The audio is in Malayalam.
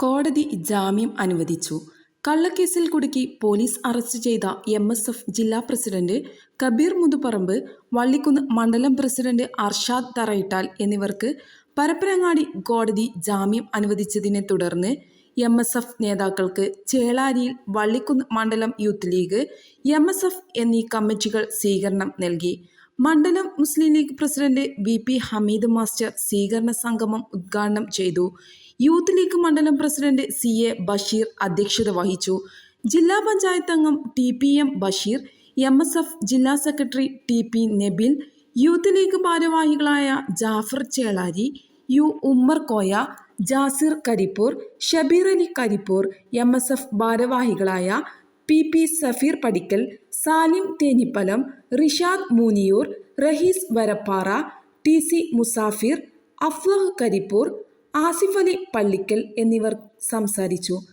കോടതി ജാമ്യം അനുവദിച്ചു. കള്ളക്കേസിൽ കുടുക്കി പോലീസ് അറസ്റ്റ് ചെയ്ത എം എസ് എഫ് ജില്ലാ പ്രസിഡന്റ് കബീർ മുതുപറമ്പ് വള്ളിക്കുന്ന് മണ്ഡലം പ്രസിഡന്റ് അർഷാദ് തറയിട്ടാൽ എന്നിവർക്ക് പരപ്പനങ്ങാടി കോടതി ജാമ്യം അനുവദിച്ചതിനെ തുടർന്ന് എം എസ് എഫ് നേതാക്കൾക്ക് ചേളാരിയിൽ വള്ളിക്കുന്ന് മണ്ഡലം youth league M S F എന്നീ കമ്മിറ്റികൾ സ്വീകരണം നൽകി. മണ്ഡലം Muslim league president V P Hameed master സ്വീകരണ സംഗമം ഉദ്ഘാടനം ചെയ്തു. യൂത്ത് ലീഗ് മണ്ഡലം പ്രസിഡന്റ് സി എ ബഷീർ അധ്യക്ഷത വഹിച്ചു. ജില്ലാ പഞ്ചായത്ത് അംഗം T P M Basheer M S F ജില്ലാ secretary T P Nabil youth league ഭാരവാഹികളായ Jafar Chelari U Ummer Koya Jasir Karipur Shabeer Ali Karipur M S F ഭാരവാഹികളായ P P Safeer Padikkal Salim Thenhipalam Rishad Moonniyur Raheez Varappara T C Musafir Aflah Karipur Asif Ali Pallikkal എന്നിവർ സംസാരിച്ചു.